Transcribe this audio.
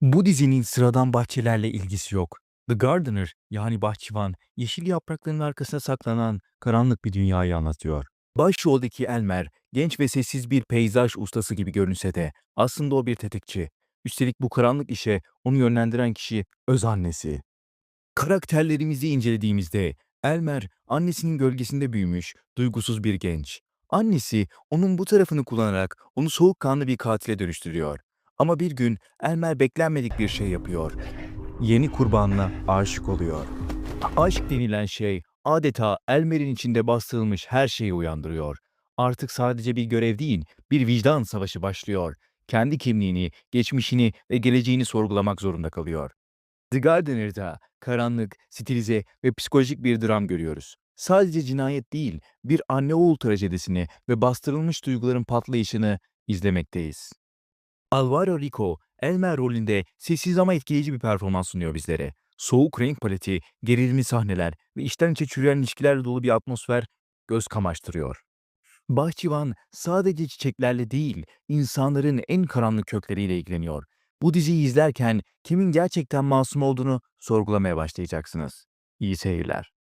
Bu dizinin sıradan bahçelerle ilgisi yok. The Gardener yani bahçıvan, yeşil yaprakların arkasına saklanan karanlık bir dünyayı anlatıyor. Başroldeki Elmer, genç ve sessiz bir peyzaj ustası gibi görünse de aslında o bir tetikçi. Üstelik bu karanlık işe onu yönlendiren kişi öz annesi. Karakterlerimizi incelediğimizde Elmer annesinin gölgesinde büyümüş, duygusuz bir genç. Annesi onun bu tarafını kullanarak onu soğukkanlı bir katile dönüştürüyor. Ama bir gün Elmer beklenmedik bir şey yapıyor. Yeni kurbanına aşık oluyor. Aşk denilen şey adeta Elmer'in içinde bastırılmış her şeyi uyandırıyor. Artık sadece bir görev değil, bir vicdan savaşı başlıyor. Kendi kimliğini, geçmişini ve geleceğini sorgulamak zorunda kalıyor. The Gardener'da karanlık, stilize ve psikolojik bir dram görüyoruz. Sadece cinayet değil, bir anne oğul trajedisini ve bastırılmış duyguların patlayışını izlemekteyiz. Alvaro Rico, Elmer rolünde sessiz ama etkileyici bir performans sunuyor bizlere. Soğuk renk paleti, gerilimli sahneler ve içten içe çürüyen ilişkilerle dolu bir atmosfer göz kamaştırıyor. Bahçıvan sadece çiçeklerle değil, insanların en karanlık kökleriyle ilgileniyor. Bu diziyi izlerken kimin gerçekten masum olduğunu sorgulamaya başlayacaksınız. İyi seyirler.